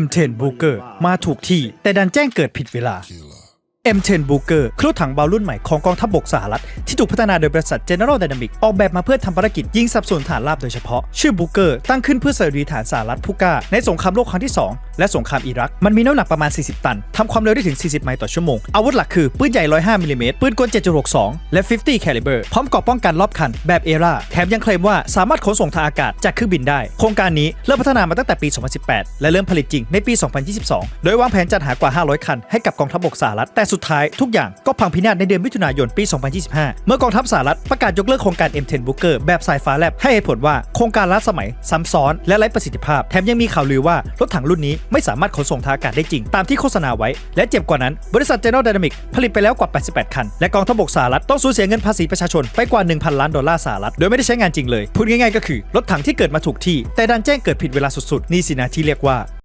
M10 Booker มาถูกที่แต่ดันแจ้งเกิดผิดเวลา M10 Booker คือรถถังเบารุ่นใหม่ของกองทัพบกสหรัฐ ที่ถูกพัฒนาโดยบริษัท General Dynamics ออกแบบมาเพื่อทำภารกิจยิงสับสนฐานราบโดยเฉพาะ ชื่อ Booker ตั้งขึ้นเพื่อสะดุดีฐานสหรัฐผู้กล้า ในสงครามโลกครั้งที่ 2 และสงครามอิรัก มันมีน้ำหนักประมาณ 40 ตัน ทำความเร็วได้ถึง 40 ไมล์ต่อชั่วโมง อาวุธหลักคือ ปืนใหญ่ 105มิลลิเมตรปืนกล 7.62 และ 50 caliber พร้อมกราะป้องกันรอบคันแบบเอราแถมยังเคลมว่าสามารถขนส่งทางอากาศจากเครื่องบินได้ โครงการนี้เริ่มพัฒนามาตั้งแต่ปี 2018 และเริ่มผลิตจริงในปี 2022 โดยวางแผนจัดหากว่า 500 คันให้กับกองทัพบกสหรัฐแต่สุดท้ายทุกอย่างก็พังพินาศในเดือนมิถุนายนปี 2025 เมื่อกองทัพสหรัฐประกาศยกเลิกโครงการ M10 Booker แบบสายฟ้าแลบให้เหตุผลว่าโครงการล้าสมัยซ้ำซ้อน และไร้ประสิทธิภาพ แถมยังมีข่าวลือว่ารถถังรุ่นนี้ไม่สามารถขนส่งทางอากาศได้จริง ตามที่โฆษณาไว้ และเจ็บกว่านั้น บริษัท General Dynamics ผลิตไปแล้วกว่า 88 คัน และกองทัพบกสหรัฐต้องสูญเสียเงินภาษีประชาชนไปกว่า 1,000 ล้านดอลลาร์สหรัฐโดยไม่ได้ใช้งานจริงเลยพูดง่ายๆก็คือรถถังที่เกิดมาถูกที่ แต่ดันแจ้งเกิดผิดเวลาสุดๆนี่สินะที่เรียกว่า